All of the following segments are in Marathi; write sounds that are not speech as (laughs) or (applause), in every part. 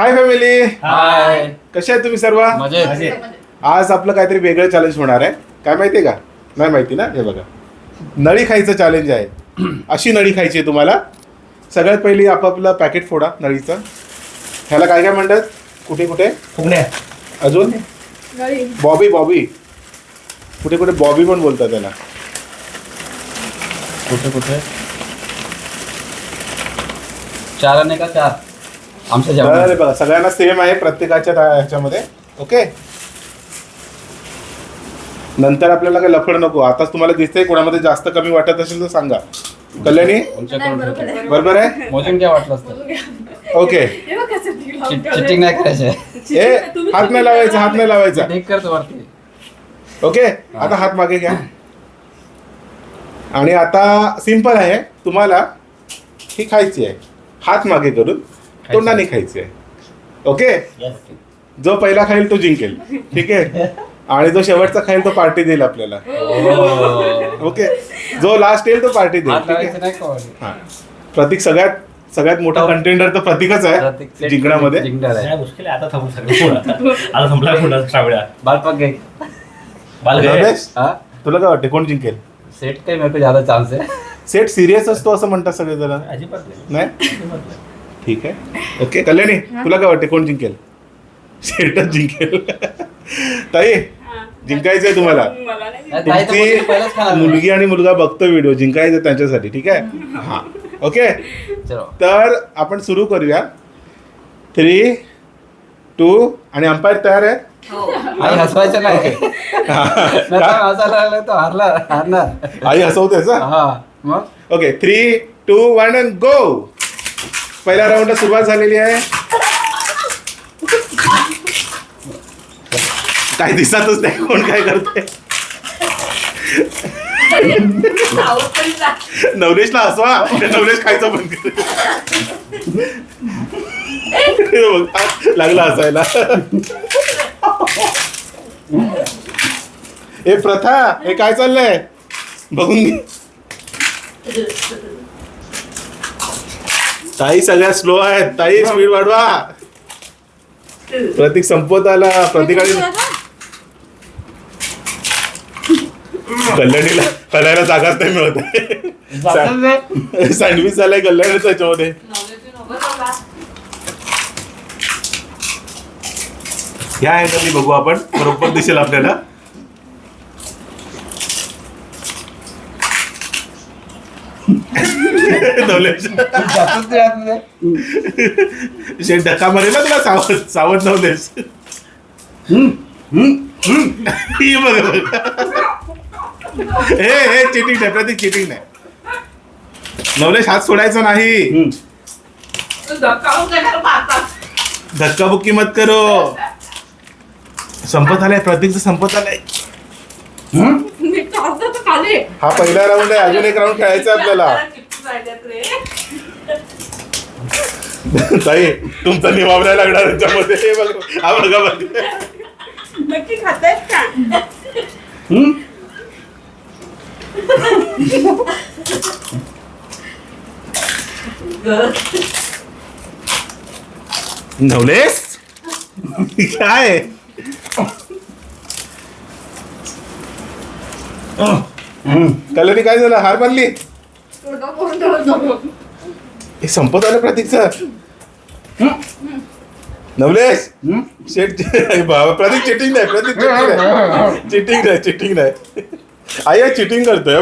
हाय फॅमिली हाय कसे आहेत तुम्ही सर्व? मजेत. आज आपलं काहीतरी वेगळं चॅलेंज होणार आहे. काय माहितीये का? नाही माहिती ना? हे बघा. नळी खायचं चॅलेंज आहे. (clears throat) अशी नळी खायची आहे तुम्हाला. सगळ्यात पहिली आपापलं पॅकेट फोडा नळीचं. ह्याला काय काय म्हणतात? कुठे कुठे? फुगण्या. अजून? बॉबी बॉबी. कुठे कुठे? बॉबी पण बोलतात त्याला. कुठे कुठे? चार आणि का चार. आमच्या बघा सगळ्यांना सेम आहे प्रत्येकाच्या त्या ह्याच्यामध्ये. ओके नंतर आपल्याला काही लफड नको. आताच तुम्हाला दिसतंय कोणामध्ये जास्त कमी वाटत असेल तर सांगा. कल्याणी? बरोबर आहे. मोजून काय वाटलं असतं. ओके चिटिंग नाही करायचे. ए हात नाही लावायचा हात नाही लावायचा. ठीक करतो वरती. ओके आता हात मागे घ्या. आणि आता सिंपल आहे. तुम्हाला ही खायची आहे. हात मागे करून. तोंडाने खायची आहे ओके जो पहिला खाईल तो जिंकेल. ठीक आहे? आणि जो शेवटचा खाईल तो पार्टी देईल आपल्याला. ओके जो लास्ट येईल तो पार्टी देईल. ठीक आहे? हा. प्रतीक सगळ्यात सगळ्यात मोठा कंटेंडर तर प्रतीकच आहे. जिंकण्यामध्ये. आहे. आहे हा? तुला काय वाटते कोण जिंकेल? सेट काही ज्यादा चान्स है सेट सिरियस असतो असं म्हणतात सगळे अजिबात नाही. ठीक आहे. ओके कल्याणी तुला काय वाटते कोण जिंकेल? सेटच जिंकेल. ताई जिंकायचंय तुम्हाला. नाही, ताई तर बोलली, पहिलाच तुमची. मुलगी आणि मुलगा बघतो व्हिडिओ जिंकायचं त्यांच्यासाठी ठीक आहे? हा. ओके चलो. तर आपण सुरू करूया. थ्री टू आणि अंपायर तयार आहे? आई हसवायचं (laughs) नाही हसायला हारला हारणार. आई हसवतेस हा? हा मग? Okay three two one and go पहिल्या राऊंडला सुरुवात झालेली आहे. काय दिसतच नाही कोण काय करते नवलेशला हसवा. नवलेश खायचं बंद कर लागला असायला हे प्रथा हे काय चाललंय? बघून घे. ताई सगळ्यात स्लो आहेत. ताई स्पीड वाढवा. प्रतीक संपवत आला. प्रतीकाने कल्याणीला करायला जागाच नाही मिळत. सँडविच झालाय कल्याणी त्याच्यामध्ये ह्या अँगलनी बघू आपण. बरोबर दिसेल आपल्याला. नवलेश शे धक्का मारेल ना तुला सावध सावध नवलेस ही बघ हे हे चिटिंग नाही प्रतीक चिटिंग नाही. नवलेश हात सोडायचा नाही. धक्काबुक्की मत करो. संपत आलाय प्रतीकचं संपत आलाय. हा पहिला राऊंड आहे अजून एक राऊंड (laughs) खेळायचा आपल्याला. (laughs) ताई तुमचा निवावला लागणार त्याच्यामध्ये हे बघ हा बघा बघ. नक्की खातायत का? नवलेश काय? कल्याणी काय झालं? हार मानली? हे संपत आलं प्रतीकचं नवलेश शेट बाबा प्रतीक चिटिंग नाही प्रतीक चिटिंग नाही. चिटिंग नाही चिटिंग नाही. आई चिटिंग करतोय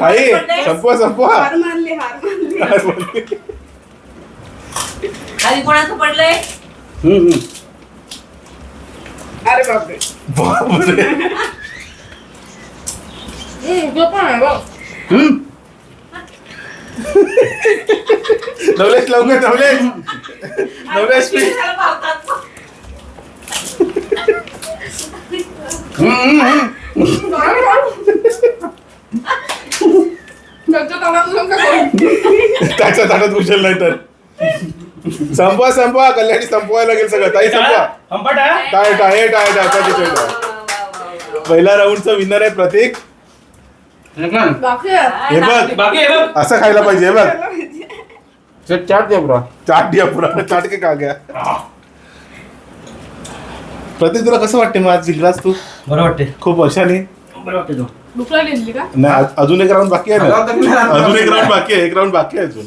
ताई पडले. संपवा संपवा. हार मानली. हार मानली. खाली कोणाचं पडलंय? अरे बापरे. बापरे. नवलेश लवकर नवलेश. नवलेश? त्याच्या ताटात घुसेल नाही तर. संपवा संपवा कल्याणी संपवायला लागेल सगळं. ताई संपवा. हंपाटा टाय टाय टाय टाय. पहिला राऊंडचा विनर आहे प्रतीक. बाकी हे बघ. बाकी आहे. बघ. असं खायला पाहिजे हे बघ. चाट दे ब्रो चाट दिया पुरा. चाट के गया? प्रतीक तुला कसं वाटते मग आज जिंकलास तू? बरं वाटते खूप वर्षाने. बरं वाटते तू. नाही अजून एक राऊंड बाकी आहे ना? अजून एक राऊंड बाकी आहे. एक राऊंड बाकी आहे अजून.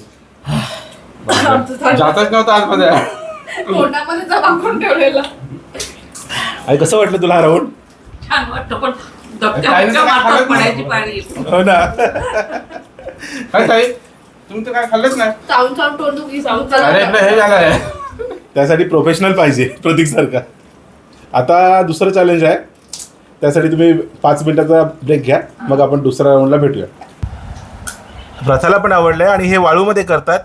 जातच नव्हतं आतमध्ये. तोंडामध्ये जमा ठेवलेला. आणि कसं वाटलं तुला हा राऊंड? छान वाटतं पण धक्का मारतात पडायची. पाळी. हो ना. काय ताई? तुम्ही तर काय खाल्लंच नाही? चावून चावून तोंड दुखी चावून अरे इकडे हे झालंय त्यासाठी प्रोफेशनल पाहिजे प्रतीक सारखा आता दुसरं चॅलेंज आहे. त्यासाठी तुम्ही पाच मिनिटाचा ब्रेक घ्या. मग आपण दुसऱ्या राऊंडला भेटूया. प्रथाला पण आवडलंय आणि हे वाळूमध्ये करतात.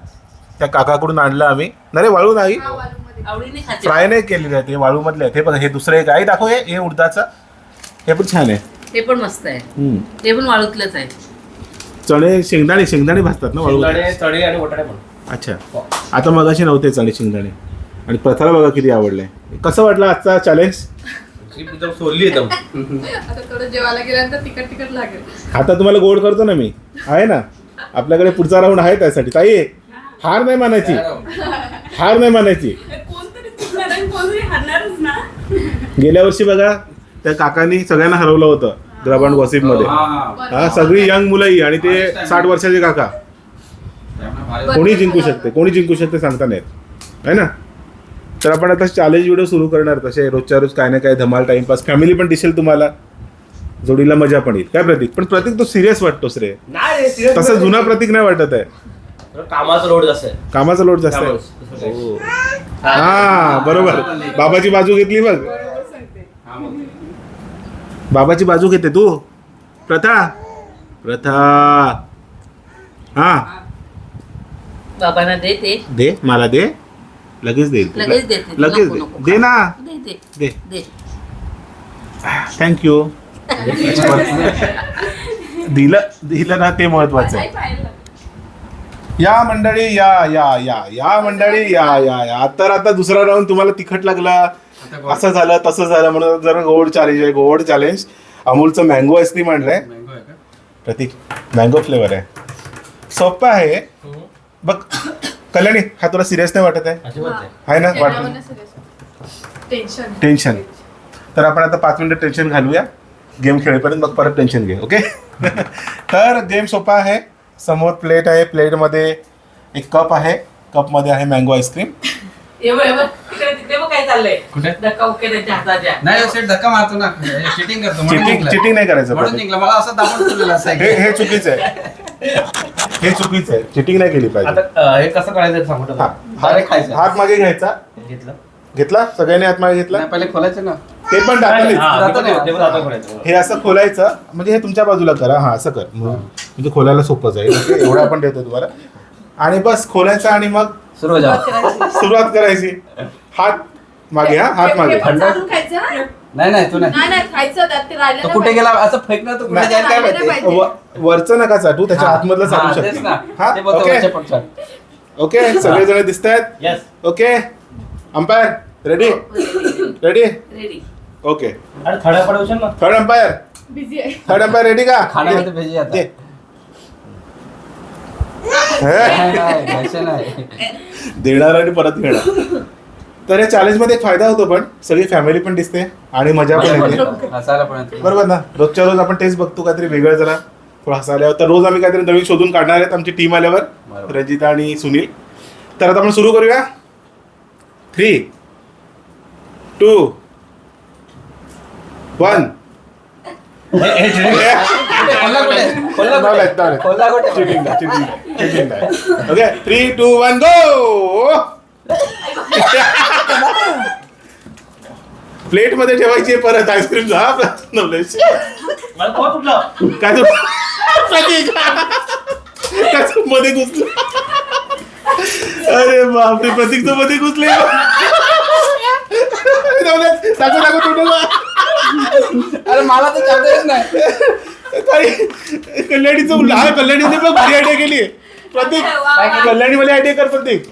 त्या काकाकडून आणलं आम्ही. नाही वाळू नाही. आवडीने खाते. फ्राय नाही केलेले आहेत हे वाळूमधले आहेत. हे बघा हे दुसरं एक आहे. दाखव हे हे उडदाचं. हे पण छान आहे. ते पण मस्त आहे. हम्म. ते पण वाळूतलंच आहे. चणे शेंगदाणे शेंगदाणे भाजतात ना वाळू? शेंगदाणे चणे आणि बटाटे पण. अच्छा. आता मगाशी नव्हते चणे शेंगदाणे. आणि प्रथाला बघा किती आवडलंय कसं वाटलं आजचा चॅलेंज एकदम सोडली एकदम. आता थोडं जेवायला गेल्यानंतर तिकट तिकट लागेल. आता तुम्हाला गोड करतो ना मी. आहे ना? आपल्याकडे पुढचा राऊंड आहे त्यासाठी. ताई हार नाही मानायची. हार नाही मानायची. गेल्या वर्षी बघा त्या काकांनी सगळ्यांना हरवलं होतं ग्रबांड गॉसिपमध्ये हा सगळी यंग मुलंही आणि ते साठ वर्षाचे काका. कोणी जिंकू शकते कोणी जिंकू शकते सांगता नाही येत. है ना? तर आपण आता चॅलेंज व्हिडिओ सुरू करणार तसे रोजच्या रोज काय ना काय धमाल टाइमपास. फॅमिली पण दिसेल तुम्हाला. जोडीला मजा पण येईल. काय प्रतीक? पण प्रतीक तो सिरियस वाटतोस रे. नाही रे, serious तसं. जुना प्रतीक नाही वाटत आहे. कामाचा लोड जास्त आहे. कामाचा लोड जास्त. आहे. हो. हा बरोबर. बाबाची बाजू घेतली बघ. बाबाची बाजू घेते तू. प्रथा. प्रथा. हा. बाबांना दे ते. दे मला दे. लगेच देईल लगेच देते. लगेच नको, दे. नको. दे ना. दे दे. दे. दे. थँक्यू (laughs) दिलं दिलं ना ते महत्वाचं. आहे या मंडळी या या या या मंडळी या या या. तर आता दुसरा राऊंड तुम्हाला तिखट लागला. असं झालं तसं झालं म्हणून जरा गोड चॅलेंज आहे गोड चॅलेंज अमूलचं मँगो आईस्क्रीम आणलंय. प्रतीक मँगो फ्लेवर आहे. सोपं आहे. हम्म. बघ कल्याणी हा तुला सिरियस नाही वाटत आहे? ना? वाटत. टेन्शन टेन्शन तर आपण आता पाच मिनिटं टेन्शन घालूया. गेम खेळेपर्यंत मग परत टेन्शन घे ओके (laughs) तर गेम सोपा आहे. समोर प्लेट आहे प्लेटमध्ये एक कप आहे कपमध्ये आहे मँगो आईस्क्रीम कुठे? नाही सेट धक्का मारतो ना चिटिंग करतो म्हणून चिटिंग जिंकला. चिटिंग नाही करायचं म्हणून प्रतीक. जिंकला मला असं ठेवलेलं असं हे हे चुकीचं आहे. हे चुकीचं आहे. चिटिंग नाही केली पाहिजे. आता अं, हे कसं करायचं सांगतो हा, Direct खायचं. हात मागे घ्यायचा. घेतलं. घेतला? सगळ्यांनी हात मागे घेतला? नाही, पहिले खोलायचं ना. ते पण टाकले हा, जातं ते पण- नाही. ते पण आता करायचं. हे असं खोलायचं म्हणजे हे तुमच्या बाजूला करा. हा असं कर. म्हणजे खोलायला सोपं जाईल. ओके? एवढं आपण देतो तुम्हाला. आणि बस खोलायचं आणि मग सुरू हो सुरुवात करायची. हात मागे हा हात मागे. नाही नाही तू नाही. नाही नाही खायचं त्यात ते राहिलं तो नाही कुठे गेला? असं फेकणार तू कुठे नाही. जाईल काय राहिलं नाही माहिती पाहिजे. व- वरचं नका चाटू त्याच्या हा. आतमधलं हा, चाटू तेच शकते. ना. हा ते बोलतो ओके. वरच्या पक्षात. ओके सगळेजण दिसत आहेत Yes. Okay. Umpire? Ready ready ready okay अरे ना थर्ड अंपायर बिझी आहे. थर्ड अंपायर रेडी का? खाण्यामध्ये भेजी आता. दे. हे? नाही, नाही, घ्यायचं नाही. देणार आणि परत घेणार. तर या चॅलेंजमध्ये एक फायदा होतो पण सगळी फॅमिली पण दिसते आणि मजा पण येते. हसायला पण येतं. बरोबर ना? रोजच्या रोज आपण तेच बघतो काहीतरी वेगळं जरा. थोडं हसायला तर रोज आम्ही काहीतरी नवीन शोधून काढणार आहेत आमची टीम आल्यावर. बरोबर. रंजिता आणि सुनील. तर आता आपण सुरू करूया. Three two. One. Okay three two one go प्लेटमध्ये ठेवायची परत आईस्क्रीम हा नवलेश काय तू प्रतीक काय तू मध्ये घुसलं. अरे बापरे प्रतीक तो मध्ये घुसले नवलेश, टाकू टाकू तू टाकू. अरे मला तर चालतच नाही कल्याणीचं हा कल्याणीने पण भारी आयडिया केली प्रतीक? कल्याणी मला आयडिया कर प्रतीक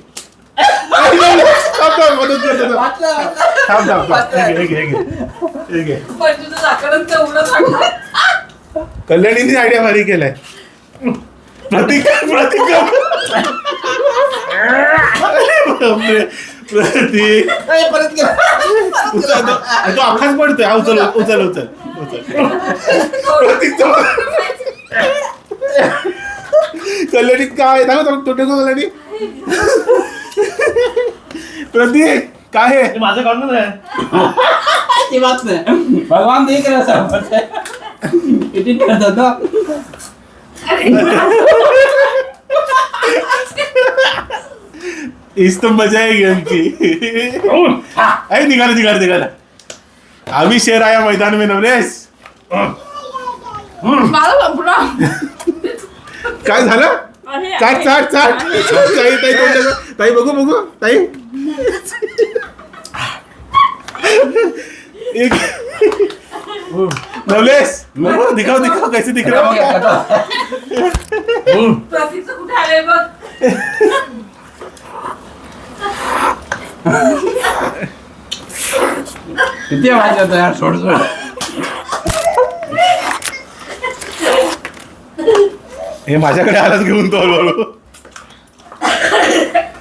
थांब, थांब, मदत करतो, थांब. वाचलं, वाचलं. थांब, थांब, थांब. हे घे, हे घे, हे घे. हे घे. पंचूचं झाकण तेवढं टाकलं. कल्याणीने आयडिया भारी केलाय प्रतीक प्रतीक (laughs) बापरे. प्रतीक ए, परत गेला. उचल तो तो अख्खाच पडतोय. हा उचल उचल उचल उचल. प्रतीक कल्याणी काय? दाखव तो तो टेको कल्याणी. प्रतीक काय आहे? हे माझं काढून आहे ती बात नाही. भगवान देख रहा सब एडिट इस तो मजा आहे गेमची अरे निघाला निघाला निघाला. आम्ही शेर आया मैदान में नवलेस काय झालं? चाट चाट चाट. ताई ताई तोंड दाखव. ताई बघू बघू. ताई. एक. नवलेस दिखाओ दिखाओ कैसे दिख रहा है प्रतीकचं कुठे आलंय बघ. किती माहिती होतं यार सोड सोड. हे माझ्याकडे आलाच घेऊन तो हळूहळू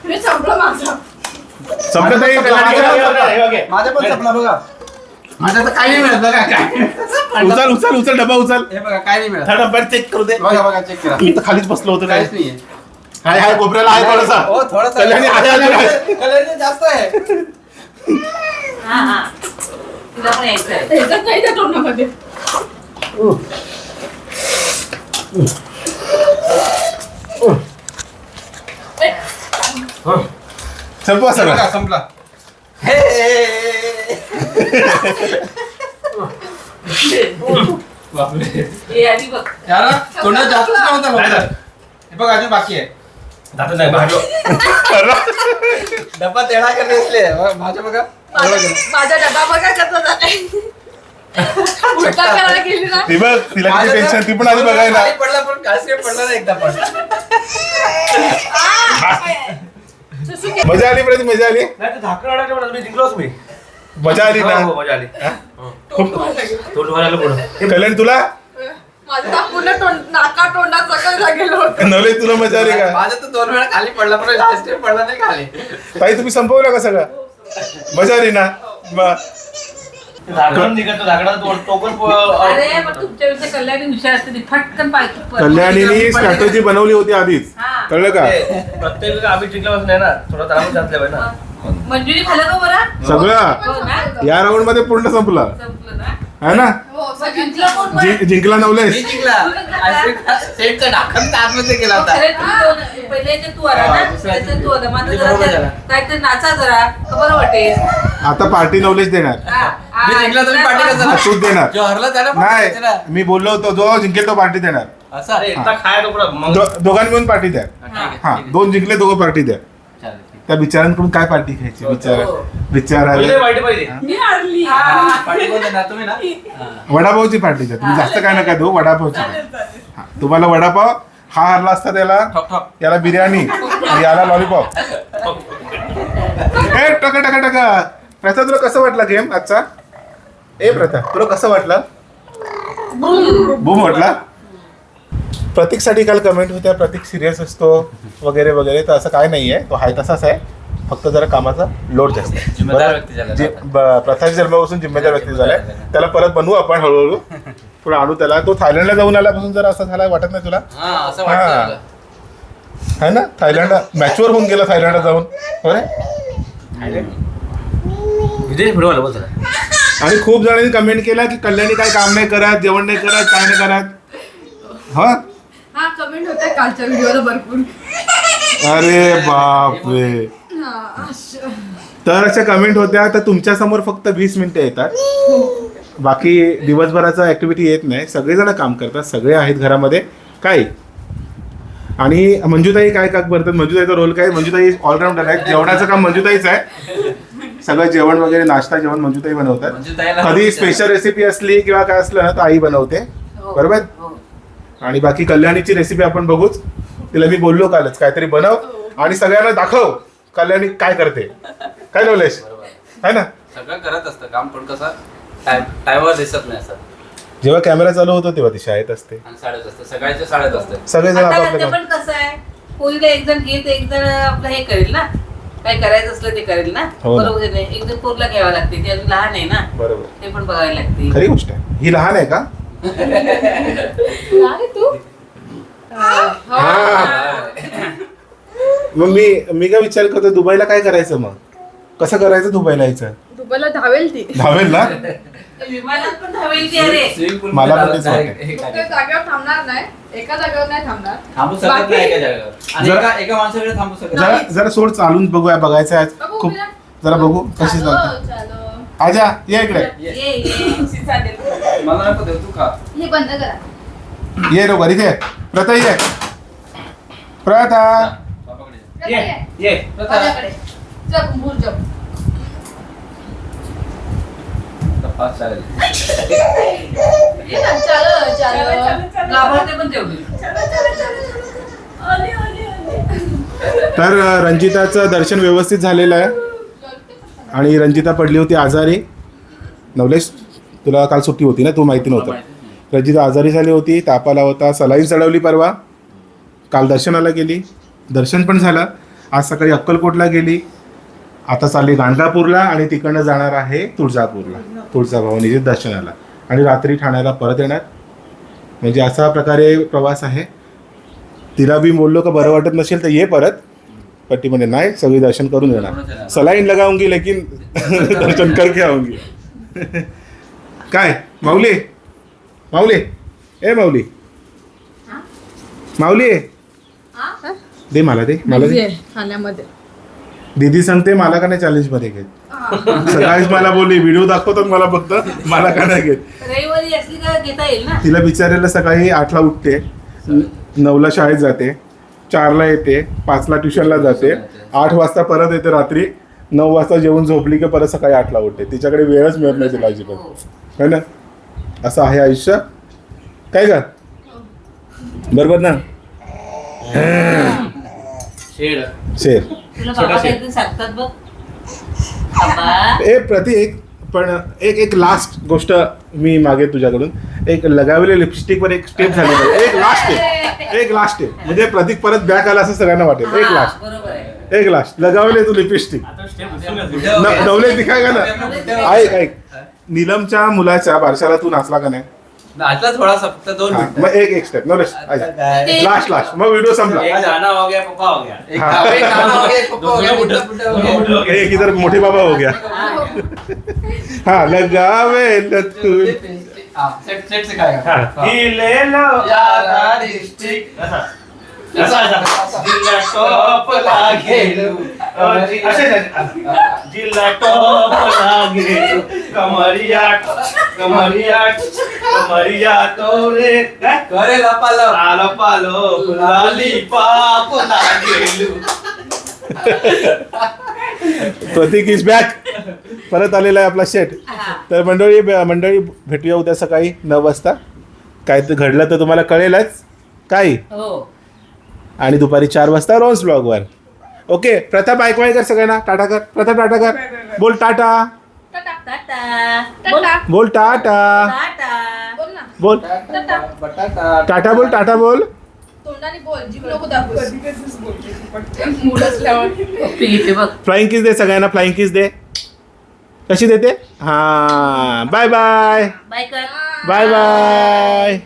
मी संपलं माझं. संपलं ताई कल्याणी माझं पण संपला. बघा. माझं तर काही नाही मिळत बघा काय. उचल उचल उचल डबा उचल. हे बघा काय नाही मिळत. हा डब्बा चेक करू दे. बघा बघा चेक करा. मी तर खालीच बसलो होतो काय? काहीच नाहीये. हाय हाय कोपऱ्याला आहे थोडासा. हो थोडासा. कल्याणी आहे. कल्याणी जास्त आहे. हा हा. तुला पण यायचं आहे. ह्याच्यात नाही त्या तोंडामध्ये. संपवा सगळं. बघा, संपला. हे. हे आधी बघ. यार तोंडात नव्हता फक्त. हे बघ अजून बाकी आहे. जात नाही बाहेर डब्बा तेढा करणे असले माझ्या बघा. माझा डबा बघा कसा झालाय. उलटा करायला गेली ना. ती बघ तिला किती टेन्शन ती पण आधी बघायला. खाली पडला पण काही पडला नाही एकदा पण. मजा आली प्रति मजा आली. नाही ते झाकण अडकलं म्हणून मी जिंकलोच मी. मजा आली हो, हो, ना मजा आली. खूप तोंड व्हायला पुढं कल्याण तुला? माझं पूर्ण तोंड नाका तोंडात सगळं गेलं होतं. नवलेश तुला मजा आली का? माझं तर दोन वेळा खाली पडला पण लास्ट टाइम पडला नाही खाली. ताई तुम्ही संपवलं का सगळं? मजा आली ना? ब- ते झाकण निघत झाकणात टोकन अरे मग तुमच्यापेक्षा कल्याणी हुशार असते ती फटकन पाहिजे कल्याणीने स्ट्रॅटेजी बनवली होती आधीच. हा. कळलं का? प्रत्येक आम्ही जिंकल्यापासून नाही ना थोडा त्रास घातल्या पाहिजे ना. मंजुरी खाल्लं का बरं? सगळं? हो ना या राऊंडमध्ये पूर्ण संपलं. संपलं ना? है ना? हो जिंकलं कोण बरं? जि- जिंकला मी नवलेश आतमध्ये केला होता. अरे तू दोन- पहिले याच्यात तू आला हा, ना दुसऱ्या त्याच्यात तू आला. माझं ते जरा बरोबर त्या- झालं. काहीतरी नाचा जरा. का बरं वाटेल? आता पार्टी नवलेश देणार. हा, हा, मी जिंकला. तूच देणार. जो हरला त्याला पण नाही. मी बोललो होतो जो जिंकेल तो पार्टी देणार. असं अरे मग दो- दोघांनी मिळून पार्टी द्या. हा, ठीक आहे, हा ठीक आहे. दोन जिंकले दोघं पार्टी द्या. त्या बिचारांकडून काय पार्टी घ्यायची मी हारली. तुम्ही ना? (laughs) हा. वडापावची पार्टी द्या. तुम्ही जास्त काय नका देऊ वडापावची. हा, तुम्हाला वडापाव हा हरला असता त्याला? याला बिर्याणी आणि याला लॉलीपॉप (laughs) ए टका टका टका. प्रथा तुला कसं वाटला गेम आजचा? ए प्रथा तुला कसं वाटलं? बूम वाटला प्रतीकसाठी काल कमेंट होत्या प्रतीक सिरियस असतो वगैरे वगैरे तर असं काय नाही आहे तो आहे तसाच आहे फक्त जरा कामाचा लोड जास्त आहे. जिम्मेदार बरं? व्यक्ती झाला जि- आता. ब- प्रथाच्या जन्मापासून जिम्मेदार व्यक्ती झालाय. त्याला परत बनवू आपण हळूहळू. पुढे आणू त्याला. तो थायलंडला जाऊन आल्यापासून जरा असं झाला वाटत नाही तुला? हा असं हा. वाटतं मला. है ना? थायलंड मॅचवर होऊन गेला थायलंडला जाऊन. रे विजय पुढे आलं बस आणि खूप जणांनी कमेंट केला की कल्याणी काय काम नाही करत जेवण नाही करत काय नाही करत. हा? कमेंट होते कालच्या व्हिडिओला भरपूर. अरे बापरे. हा. तर अशा कमेंट होत्या तर तुमच्यासमोर फक्त वीस मिनिटं येतात. बाकी दिवसभराचा ऍक्टिव्हिटी येत नाही. सगळेजण काम करतात सगळे आहेत घरामध्ये. काय? आणि मंजुताई काय काम करतात मंजुताईचा रोल काय? मंजुताई ऑलराऊंडर आहे. जेवणाचं काम मंजुताईच आहे. सगळं जेवण वगैरे नाश्ता जेवण मंजुताई बनवतात. कधी स्पेशल रेसिपी असली किंवा काय असलं ना तर आई बनवते. बरोबर? हो. आणि बाकी कल्याणीची रेसिपी आपण बघूच. तिला मी बोललो कालच काहीतरी बनव आणि सगळ्यांना दाखव कल्याणी काय करते. काय नवलेश है ना? सगळं करत असतं काम पण कसं टाइम टायमावर दिसत नाही असं. जेव्हा कॅमेरा चालू होतो तेव्हा ती शाळेत असते. आणि शाळेत असतं सगळ्याच्या शाळेत असतं. सगळेजण आता पण कसं आहे एक जण घेत एक जण आपलं हे करेल ना. काय करायचं असलं ते करेल ना. हो ना. बरोबर आहे नाही? एक जण पोरला घ्यावं लागते ती अजून लहान आहे ना. बरोबर. ते पण बघायला लागते. खरी गोष्ट आहे. ही लहान आहे का? तू हा. मग मी मी काय विचार करतो दुबईला काय करायचं मग? कसं करायचं दुबईला यायचं? दुबईला धावेल ती. धावेल ना? विमानात पण धावेल ती अरे. मला पण तेच वाटतं. हे. जागेवर थांबणार नाही. एका जागेवर नाही थांबणार. थांबू शकत नाही एका जागेवर. आणि जरा- एका एका माणसाकडे थांबू शकत जरा. जरा सोड चालून बघूया बघायचं आहे. बघू, खूप. जरा बघू कशी चालो, चालते. चालो. आजा ये इकडे. ये. ये ये. चालेल. मला नको देऊ तू खा. हे बंद करा. ये लवकर इथे. प्रथा ये प्रथा. बापाकडे ये प्रथा ये माझ्याकडे जप भूर जप आता पाच चालेल. ये ना, चालो. चालो गाभारते पण तेवढी. तर अ, रंजिताचं दर्शन व्यवस्थित झालेलं आहे. आणि रंजिता पडली होती आजारी. नवलेश तुला काल सुट्टी होती ना? तू माहिती नव्हतं. रंजिता आजारी झाली होती ताप आला होता सलाईन चढवली परवा. काल दर्शनाला गेली. दर्शन पण झालं. आज सकाळी अक्कलकोटला गेली. आता चालली गाणगापूरला आणि तिकडनं जाणार आहे तुळजापूरला. तुळजाभवानीच्या दर्शनाला. आणि रात्री ठाण्याला परत येणार. म्हणजे असा प्रकारे प्रवास आहे. तिला बी बोललो का बरं वाटत नसेल तर ये परत. ती म्हणे नाही सगळी दर्शन करून येणार सलाईन लगाऊंगी लेकिन (laughs) दर्शन करके आऊंगी. (laughs) काय? माऊली? माऊली? ए माऊली. माऊली? दे मला दे मला दे. खाण्यामध्ये. दीदी सांगते मला का नाही चॅलेंजमध्ये घेत? सकाळीच मला बोलली व्हिडिओ दाखवतात मला फक्त मला का नाही घेत? तिला बिचारायला सकाळी आठला उठते नऊला शाळेत जाते. चारला येते पाचला ट्युशनला जाते आठ वाजता परत येते रात्री नऊ वाजता जेवून झोपली की परत सकाळी आठला उठते. तिच्याकडे वेळच मिळत नाही तिला अजिबात. है ना? असं आहे आयुष्य. काय का बरोबर ना? शेड. शेर तुला बाबा काहीतरी सांगतात बघ. बाबा. ए प्रतीक पण एक एक लास्ट गोष्ट मी मागे तुझ्याकडून. एक लगावलेल्या लिपस्टिकवर एक स्टेप झाली पाहिजे. एक लास्ट स्टेप एक लास्ट स्टेप म्हणजे प्रतीक परत बॅक आला असं सगळ्यांना वाटेल. एक लास्ट बरोबर आहे. एक लास्ट लगावले तू लिपस्टिक नवले दिखाय का ना? ऐक ऐक. नीलमच्या मुलाच्या बारशाला तू नाचला का नाही? आता थोडासा फक्त दोन हा, मिनिटं. मग एक एक स्टेप नवलेश? लास्ट लास्ट मग व्हिडिओ संपला. एक गाना हो गया पप्पा हो गया. एक हा. गाव, एक गाव, एक पप्पा हो गया, दोघं बुड्ढा- मोठं- बुड्ढा हो दोघं गया. मोठं हो गया. एक इधर मोठे बाबा हो गया. हा. लगावे तू (laughs) सेट- सेट से काय हा. हिले लो यारा डिस्ट्रिक्ट असा. असा, असा. जिल्हा टॉपला गेलो. अ, जि- असे, असे. जिल्हा टॉपला गेलो. कमरिया कमरिया कमरिया तो रे काय करे लपालो आलो पालो लाली पापला गेलो प्रतीक इज बॅक परत आलेला आहे आपला शेट तर मंडळी मंडळी भेटूया उद्या सकाळी नऊ वाजता. काय तर घडलं तर तुम्हाला कळेलच. काय? हो. आणि दुपारी चार वाजता रोज ब्लॉगवर ओके प्रथा बायक कर सगळ्यांना. टाटा कर. प्रथा टाटा कर. बोल टाटा. टाटा. टाटा. बोल. टाटा. बोल टाटा. टाटा. बोल ना. बोल. टाटा. बटाटा टाटा बोल टाटा बोल. तोंडाने बोल जीभ नको दाखवूस मूड असल्यावर पप्पी घेते बघ. फ्लाइंग किस दे सगळ्यांना फ्लाइंग किस दे. कशी देते? हां बाय बाय बाय कर. Bye bye